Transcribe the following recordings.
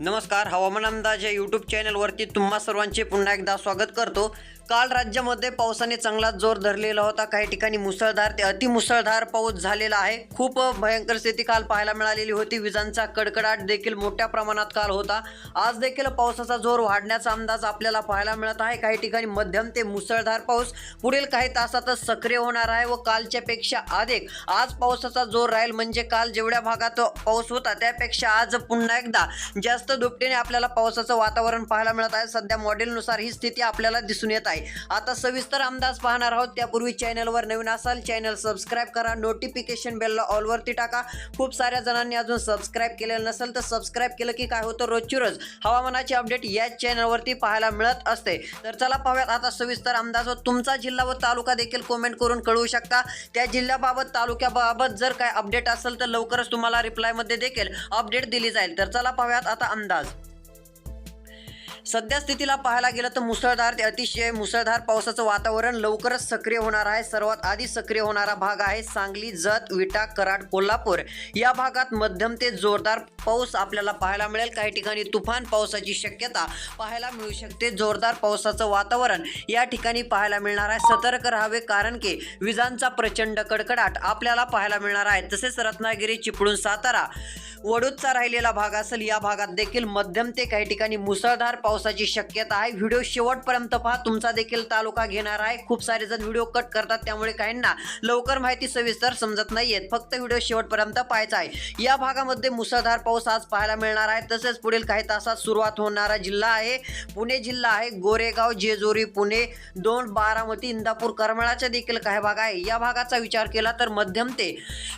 नमस्कार हवामान अंदाज या यूट्यूब चॅनलवरती तुम्हा सर्वांचे पुन्हा एकदा स्वागत करतो. काल राज्यामध्ये पावसाने चांगला जोर धरलेला होता. काही ठिकाणी मुसळधार ते अतिमुसळधार पाऊस झालेला आहे. खूप भयंकर स्थिती काल पाहायला मिळालेली होती. विजांचा कडकडाट देखील मोठ्या प्रमाणात काल होता. आज देखील पावसाचा जोर वाढण्याचा अंदाज आपल्याला पाहायला मिळत आहे. काही ठिकाणी मध्यम ते मुसळधार पाऊस. पुढील काही तासातच सक्रिय होणार आहे व कालच्या पेक्षा अधिक. आज पावसाचा जोर राहील म्हणजे काल जेवढ्या भागात पाऊस होता त्यापेक्षा आज पुन्हा एकदा जास्त दुपटीने आपल्याला पावसाचं वातावरण पाहायला मिळत आहे. सध्या मॉडेलनुसार ही स्थिती आपल्याला दिसून येत आहे. आता सविस्तर अंदाज पाहणार आहोत. त्यापूर्वी चॅनलवर नवीन असाल चॅनल सबस्क्राईब करा. नोटिफिकेशन बेलला ऑलवरती टाका. खूप साऱ्या जणांनी अजून सबस्क्राईब केलेलं नसेल तर सबस्क्राईब केलं की काय होतं? रोजची रोज हवामानाची अपडेट याच चॅनलवरती पाहायला मिळत असते. तर चला पाहूयात आता सविस्तर अंदाज व तुमचा जिल्हा व तालुका देखील कमेंट करून कळवू शकता. त्या जिल्ह्याबाबत तालुक्याबाबत जर काय अपडेट असेल तर लवकरच तुम्हाला रिप्लायमध्ये देखील अपडेट दिली जाईल. तर चला पाहूयात आता अंदाज. सध्या स्थितीला पाहायला गेलं तर मुसळधार ते अतिशय मुसळधार पावसाचं वातावरण लवकरच सक्रिय होणार आहे. सर्वात आधी सक्रिय होणारा भाग आहे सांगली जत विटा कराड कोल्हापूर. या भागात मध्यम ते जोरदार पाऊस आपल्याला पाहायला मिळेल. काही ठिकाणी तुफान पावसाची शक्यता पाहायला मिळू शकते. जोरदार पावसाचं वातावरण या ठिकाणी पाहायला मिळणार आहे. सतर्क राहावे कारण की विजांचा प्रचंड कडकडाट आपल्याला पाहायला मिळणार आहे. तसेच रत्नागिरी चिपळूण सातारा वडूदचा राहिलेला भाग असेल या भागात देखील मध्यम ते काही ठिकाणी मुसळधार पाऊस पावसाची शक्यता आहे. व्हिडिओ शेवटपर्यंत पहा. तुमचा देखील तालुका घेणार आहे. खूप सारे जण व्हिडिओ कट करतात. त्यामुळे काहींना लवकर माहिती सविस्तर समजत नाहीयेत. फक्त व्हिडिओ शेवटपर्यंत पाहायचा आहे. या भागामध्ये मुसळधार पाऊस आज पाहायला मिळणार आहे. तसेच पुढील काही तासात सुरुवात होणारा जिल्हा आहे. पुणे जिल्हा आहे. गोरेगाव जेजुरी पुणे दोन बारामती इंदापूर करमाळाचा देखील काही भाग आहे. या भागाचा विचार केला तर मध्यम ते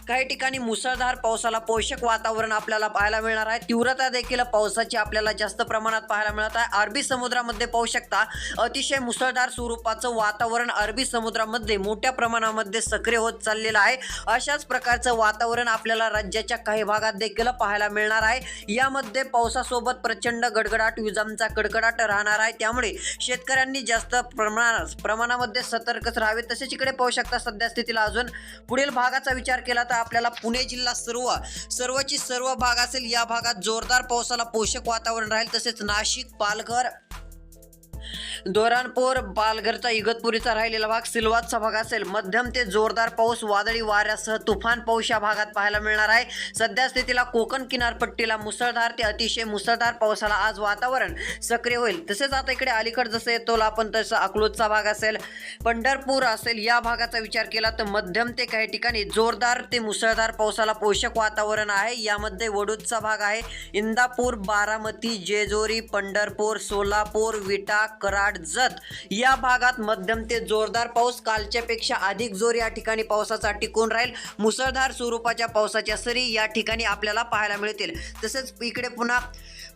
काही ठिकाणी मुसळधार पावसाला पोषक वातावरण आपल्याला पाहायला मिळणार आहे. तीव्रता देखील पावसाची आपल्याला जास्त प्रमाणात पाहायला मिळत आहे. अरबी समुद्रामध्ये पाहू शकता. अतिशय मुसळधार स्वरूपाचं वातावरण अरबी समुद्रामध्ये मोठ्या प्रमाणामध्ये सक्रिय होत चाललेलं आहे. अशाच प्रकारचं वातावरण आपल्याला राज्याच्या काही भागात देखील पाहायला मिळणार आहे. यामध्ये पावसासोबत प्रचंड गडगडाट विजांचा कडकडाट राहणार आहे. त्यामुळे शेतकऱ्यांनी जास्त प्रमाणात प्रमाणामध्ये सतर्कच राहावे. तसेच इकडे पाहू शकता सध्या स्थितीला अजून पुढील भागाचा विचार केला तर आपल्याला पुणे जिल्हा सर्व सर्वची सर्व भाग असेल. या भागात जोरदार पावसाला पोषक वातावरण राहील. तसेच नाशिक पालघर પાલઘર दोरानपूर पालघरचा इगतपुरीचा राहिलेला भाग सिल्वातचा भाग असेल. मध्यम ते जोरदार पाऊस वादळी वाऱ्यासह तुफान पाऊस या भागात पाहायला मिळणार आहे. सध्या स्थितीला कोकण किनारपट्टीला मुसळधार ते अतिशय मुसळधार पावसाला आज वातावरण सक्रिय होईल. तसेच आता इकडे अलीकड जसं येतो आपण तसं अकलूजचा भाग असेल पंढरपूर असेल या भागाचा विचार केला तर मध्यम ते काही ठिकाणी जोरदार ते मुसळधार पावसाला पोषक वातावरण आहे. यामध्ये वडूदचा भाग आहे. इंदापूर बारामती जेजोरी पंढरपूर सोलापूर विटा कराड जत या भागात मध्यम ते जोरदार पाऊस. कालच्या पेक्षा अधिक जोर या ठिकाणी पावसाचा टिकून राहील. मुसळधार स्वरूपाच्या पावसाच्या सरी या ठिकाणी आपल्याला पाहायला मिळतील. तसेच इकडे पुन्हा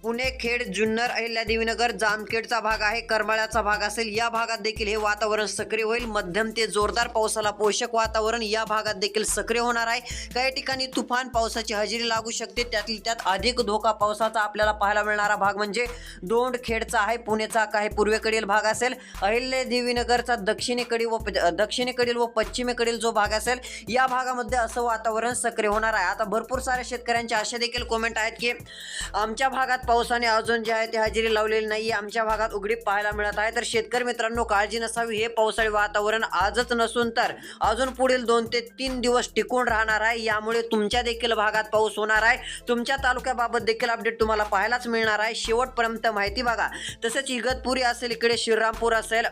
पुणे खेड जुन्नर अहिल्यादेवीनगर जामखेडचा भाग आहे. करमाळ्याचा भाग असेल या भागात देखील हे वातावरण सक्रिय होईल. मध्यम ते जोरदार पावसाला पोषक वातावरण या भागात देखील सक्रिय होणार आहे. काही ठिकाणी तुफान पावसाची हजेरी लागू शकते. त्यातील त्यात अधिक धोका पावसाचा आपल्याला पाहायला मिळणारा भाग म्हणजे दोंड खेडचा आहे. पुणेचा काही पूर्वेकडील भाग असेल अहिल्यादेवीनगरचा दक्षिणेकडील व दक्षिणेकडील व पश्चिमेकडील जो भाग असेल या भागामध्ये असं वातावरण सक्रिय होणार आहे. आता भरपूर साऱ्या शेतकऱ्यांचे असे देखील कॉमेंट आहेत की आमच्या भागात पावसाने अजून जे आहे ते हजेरी लावलेली नाही आमच्या भागात उघडीप पाहायला मिळत आहे. तर शेतकरी मित्रांनो काळजी नसावी हे पावसाळी वातावरण आजच नसून तर अजून पुढील दोन ते तीन दिवस टिकून राहणार आहे. यामुळे तुमच्या देखील भागात पाऊस होणार आहे. तुमच्या तालुक्याबाबत देखील अपडेट तुम्हाला पाहायलाच मिळणार आहे. शेवटपर्यंत माहिती बघा. तसेच इगतपुरी असेल इकडे श्रीरामपूर असेल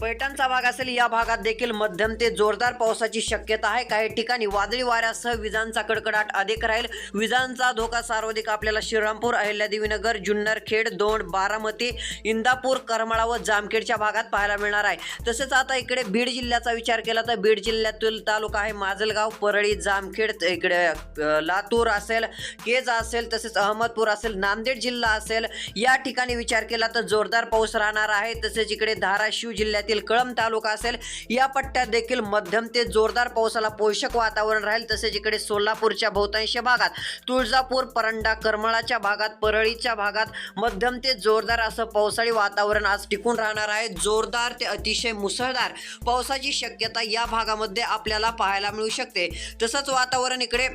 पैठणचा भाग असेल या भागात देखील मध्यम ते जोरदार पावसाची शक्यता आहे. काही ठिकाणी वादळी वाऱ्यासह विजांचा कडकडाट अधिक राहील. विजांचा धोका सर्वाधिक आपल्याला श्रीरामपूर अहिल्यादेवीनगर जुन्नर खेड दोंड बारामती इंदापूर करमाळा व जामखेडच्या भागात पाहायला मिळणार आहे. तसेच आता इकडे बीड जिल्ह्याचा विचार केला तर बीड जिल्ह्यातील तालुका आहे माजलगाव परळी जामखेड इकडे लातूर असेल केज असेल तसेच अहमदपूर असेल नांदेड जिल्हा असेल या ठिकाणी विचार केला तर जोरदार पाऊस राहणार आहे. तसेच इकडे धाराशिव जिल्ह्यातील कळंब तालुका असेल या पट्ट्यात देखील मध्यम ते जोरदार पावसाला पोषक वातावरण राहील तसेच इकडे सोलापूरच्या बहुतांश भागात तुळजापूर परंडा करमळाच्या भागात परळीच्या भागात मध्यम ते जोरदार असं पावसाळी वातावरण आज टिकून राहणार आहे. जोरदार ते अतिशय मुसळधार पावसाची शक्यता या भागामध्ये आपल्याला पाहायला मिळू शकते. तसंच वातावरण इकडे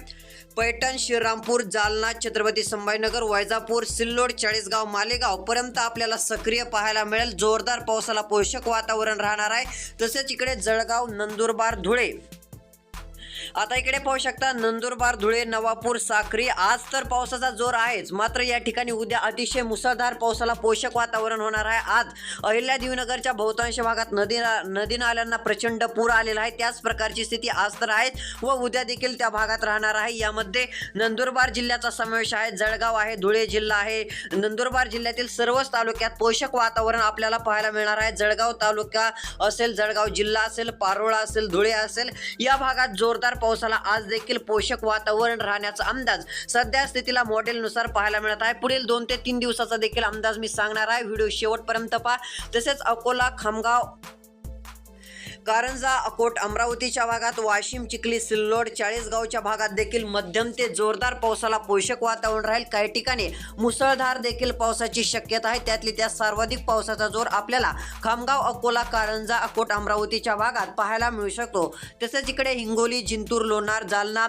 पैठण श्रीरामपूर जालना छत्रपती संभाजीनगर वैजापूर सिल्लोड चाळीसगाव मालेगाव पर्यंत आपल्याला सक्रिय पाहायला मिळेल. जोरदार पावसाला पोषक वातावरण राहणार आहे. तसेच इकडे जळगाव नंदुरबार धुळे आता इकडे पाहू शकता नंदुरबार धुळे नवापूर साक्री. आज तर पावसाचा जोर आहेच. मात्र या ठिकाणी उद्या अतिशय मुसळधार पावसाला पोषक वातावरण होणार आहे. आज अहिल्या अहिल्यादेवीनगरच्या बहुतांश भागात नदी नदी नाल्यांना प्रचंड पूर आलेला आहे. त्याच प्रकारची स्थिती आज तर आहे व उद्या देखील त्या भागात राहणार आहे. यामध्ये नंदुरबार जिल्ह्याचा समावेश आहे. जळगाव आहे धुळे जिल्हा आहे. नंदुरबार जिल्ह्यातील सर्वच तालुक्यात पोषक वातावरण आपल्याला पाहायला मिळणार आहे. जळगाव तालुका असेल जळगाव जिल्हा असेल पारोळा असेल धुळे असेल या भागात जोरदार पावसाला आज देखील पोषक वातावरण राहण्याचा अंदाज सध्या स्थितीला मॉडेलनुसार पाहायला मिळत आहे. पुढील दोन ते तीन दिवसाचा देखील अंदाज मी सांगणार आहे. व्हिडिओ शेवटपर्यंत पहा. तसेच अकोला खामगाव कारंजा अकोट अमरावतीच्या भागात वाशिम चिखली सिल्लोड चाळीसगावच्या भागात देखील मध्यम ते जोरदार पावसाला पोषक वातावरण राहील. काही ठिकाणी मुसळधार देखील पावसाची शक्यता आहे. त्यातली त्या सर्वाधिक पावसाचा जोर आपल्याला खामगाव अकोला कारंजा अकोट अमरावतीच्या भागात पाहायला मिळू शकतो. तसेच इकडे हिंगोली जिंतूर लोणार जालना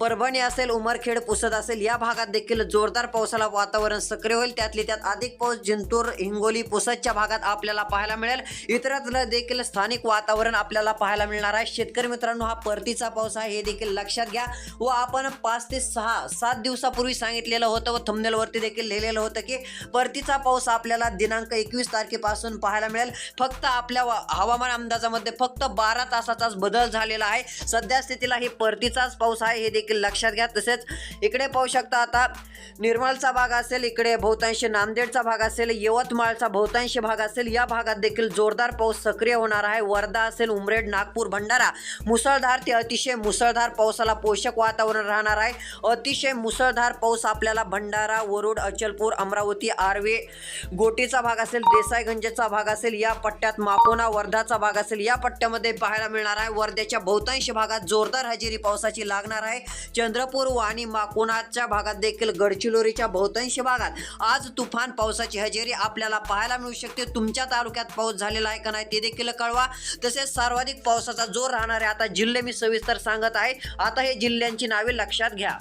परभणी असेल उमरखेड पुसद असेल या भागात देखील जोरदार पावसाला वातावरण सक्रिय होईल. त्यातली त्यात अधिक पाऊस जिंतूर हिंगोली पुसदच्या भागात आपल्याला पाहायला मिळेल. इतरत्र देखील स्थानिक वातावरण वातावरण आपल्याला पाहायला मिळणार आहे. शेतकरी मित्रांनो हा परतीचा पाऊस आहे. हे देखील लक्षात घ्या. व आपण पाच ते सहा सात दिवसापूर्वी सांगितलेलं होतं व थंबनेलवरती देखील लिहिलेलं होतं की परतीचा पाऊस आपल्याला दिनांक एकवीस तारखेपासून पाहायला मिळेल. फक्त आपल्या हवामान अंदाजामध्ये फक्त बारा तासाचाच बदल झालेला आहे. सध्या स्थितीला ही परतीचाच पाऊस आहे हे देखील लक्षात घ्या. तसेच इकडे पाहू शकता आता निर्मलचा भाग असेल इकडे बहुतांश नांदेडचा भाग असेल यवतमाळचा बहुतांश भाग असेल या भागात देखील जोरदार पाऊस सक्रिय होणार आहे. वर्धा असेल उमरेड नागपूर भंडारा. मुसळधार ते अतिशय मुसळधार पावसाला पोषक वातावरण राहणार आहे. अतिशय मुसळधार पाऊस आपल्याला भंडारा वरुड अचलपूर अमरावती आर्वे गोटीचा भाग असेल देसाईगंजचा भाग असेल या पट्ट्यात माकोना वर्धाचा भाग असेल या पट्ट्यामध्ये पाहायला मिळणार आहे. वर्ध्याच्या बहुतांश भागात जोरदार हजेरी पावसाची लागणार आहे. चंद्रपूर आणि माकोनाच्या भागात देखील गडचिरोलीच्या बहुतांश भागात आज तुफान पावसाची हजेरी आपल्याला पाहायला मिळू शकते. तुमच्या तालुक्यात पाऊस झालेला आहे का नाही ते देखील कळवा. तर तसेच सर्वाधिक पावसाचा जोर राहणारे आता जिल्हे मी सविस्तर सांगत आहे. आता हे जिल्ह्यांची नावे लक्षात घ्या.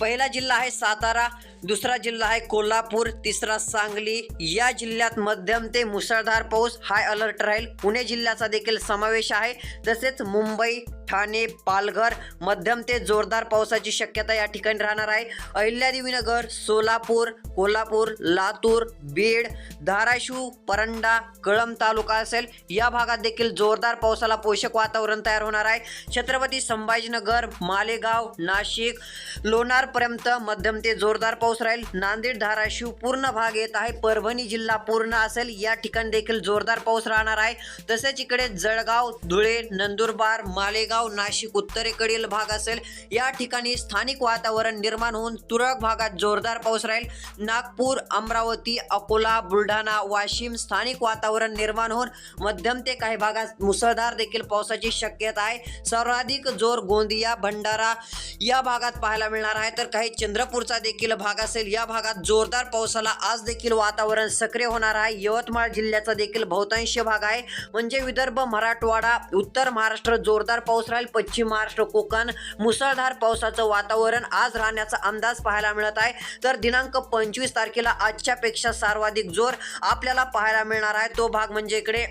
पहिला जिल्हा आहे सातारा दुसरा जिल्हा आहे कोल्हापूर तिसरा सांगली. या जिल्ह्यात मध्यम ते मुसळधार पाऊस हाय अलर्ट राहील. पुणे जिल्ह्याचा देखील समावेश आहे. तसेच मुंबई ठाणे पालघर मध्यम ते जोरदार पावसाची शक्यता या ठिकाणी राहणार आहे. अहिल्यादेवीनगर सोलापूर कोल्हापूर लातूर बीड धाराशिव परंडा कळंब तालुका असेल. या भागात देखील जोरदार पावसाला पोषक वातावरण तयार होणार आहे. छत्रपती संभाजीनगर मालेगाव नाशिक लोणारपर्यंत मध्यम ते जोरदार पाऊस राहील. नांदेड धाराशिव पूर्ण भाग येत आहे. परभणी जिल्हा पूर्ण असेल. या ठिकाणी देखील जोरदार पाऊस राहणार आहे. तसेच इकडे जळगाव धुळे नंदुरबार मालेगाव नाशिक उत्तरेकडील भाग असेल. या ठिकाणी स्थानिक वातावरण निर्माण होऊन तुरळक भागात जोरदार पाऊस राहील. नागपूर अमरावती अकोला बुलढाणा वाशिम स्थानिक वातावरण निर्माण होऊन मध्यम ते काही भागात मुसळधार देखील पावसाची शक्यता आहे. सर्वाधिक जोर गोंदिया भंडारा या भागात पाहायला मिळणार आहे. तर काही चंद्रपूरचा देखील भाग भाग असेल या भागात जोरदार पावसाला आज देखील वातावरण सक्रिय होणार आहे. यवतमाळ जिल्ह्याचा देखील बहुतांश भाग आहे. म्हणजे विदर्भ मराठवाडा उत्तर महाराष्ट्र जोरदार पाऊस राहील. पश्चिम महाराष्ट्र कोकण मुसळधार पावसाचं वातावरण आज राहण्याचा अंदाज पाहायला मिळत आहे. तर दिनांक पंचवीस तारखेला आजच्यापेक्षा सर्वाधिक जोर आपल्याला पाहायला मिळणार आहे. तो भाग म्हणजे इकडे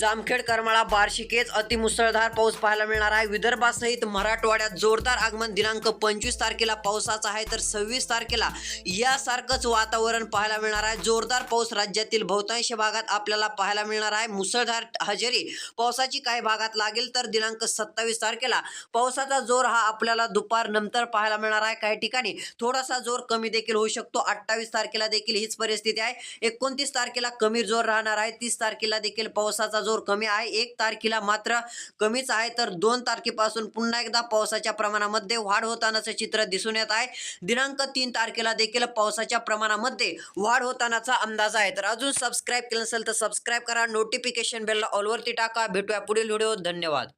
जामखेड करमाळा बार्शिकेच अतिमुसळधार पाऊस पाहायला मिळणार आहे. विदर्भासहित मराठवाड्यात जोरदार आगमन दिनांक पंचवीस तारखेला पावसाचा आहे तर सव्वीस तारखेला यासारखंच वातावरण पाहायला मिळणार आहे. जोरदार पाऊस राज्यातील बहुतांश भागात आपल्याला पाहायला मिळणार आहे. मुसळधार हजेरी पावसाची काही भागात लागेल तर दिनांक सत्तावीस तारखेला पावसाचा जोर हा आपल्याला दुपार नंतर पाहायला मिळणार आहे. काही ठिकाणी थोडासा जोर कमी देखील होऊ शकतो. अठ्ठावीस तारखेला देखील हीच परिस्थिती आहे. एकोणतीस तारखेला कमी जोर राहणार आहे. तीस तारखेला देखील पावसा पावसाचा जोर कमी आहे. एक तारखेला मात्र कमीच आहे. तर दोन तारखेपासून पुन्हा एकदा पावसाच्या प्रमाणामध्ये वाढ होतानाचं चित्र दिसून येत आहे. दिनांक तीन तारखेला देखील पावसाच्या प्रमाणामध्ये वाढ होतानाचा अंदाज आहे. तर अजून सबस्क्राईब केलं नसेल तर सबस्क्राईब करा. नोटिफिकेशन बेलला ऑलवरती टाका. भेटूया पुढील व्हिडिओ धन्यवाद.